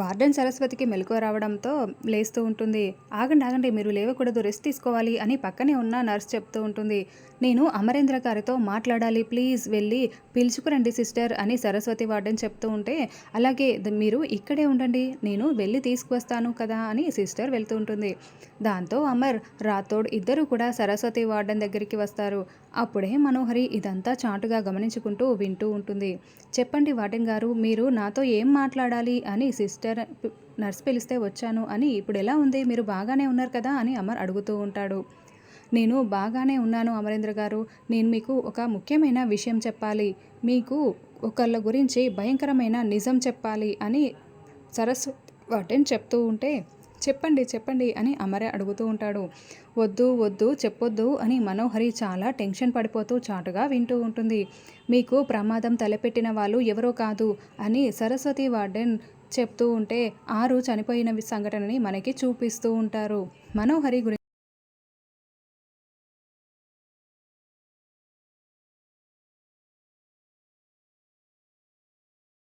Warden సరస్వతికి మెలకువ రావడంతో లేస్తూ ఉంటుంది. ఆగండి ఆగండి మీరు లేవకూడదు రెస్ట్ తీసుకోవాలి అని పక్కనే ఉన్న నర్స్ చెప్తూ ఉంటుంది. నేను అమరేంద్ర గారితో మాట్లాడాలి ప్లీజ్ వెళ్ళి పిలుచుకురండి సిస్టర్ అని సరస్వతి వార్డెన్ చెప్తూ ఉంటే అలాగే మీరు ఇక్కడే ఉండండి నేను వెళ్ళి తీసుకువస్తాను కదా అని సిస్టర్ వెళ్తూ ఉంటుంది. దాంతో అమర్ రాథోడ్ ఇద్దరు కూడా సరస్వతి వార్డెన్ దగ్గరికి వస్తారు. అప్పుడే మనోహరి ఇదంతా చాటుగా గమనించుకుంటూ వింటూ ఉంటుంది. చెప్పండి వార్డెన్ గారు మీరు నాతో ఏం మాట్లాడాలి అని సిస్టర్ సిస్టర్ నర్స్ పిలిస్తే వచ్చాను అని ఇప్పుడు ఎలా ఉంది? మీరు బాగానే ఉన్నారు కదా? అని అమర్ అడుగుతూ ఉంటాడు. నేను బాగానే ఉన్నాను అమరేంద్ర గారు. నేను మీకు ఒక ముఖ్యమైన విషయం చెప్పాలి. మీకు ఒకళ్ళ గురించి భయంకరమైన నిజం చెప్పాలి అని సరస్వతి వార్డెన్ చెప్తూ ఉంటే చెప్పండి చెప్పండి అని అమరే అడుగుతూ ఉంటాడు. వద్దు వద్దు చెప్పొద్దు అని మనోహరి చాలా టెన్షన్ పడిపోతూ చాటుగా వింటూ ఉంటుంది. మీకు ప్రమాదం తలపెట్టిన వాళ్ళు ఎవరో కాదు అని సరస్వతి వార్డెన్ చెప్తూ ఉంటే ఆరు చనిపోయిన సంఘటనని మనకి చూపిస్తూ ఉంటారు. మనోహరి గురించి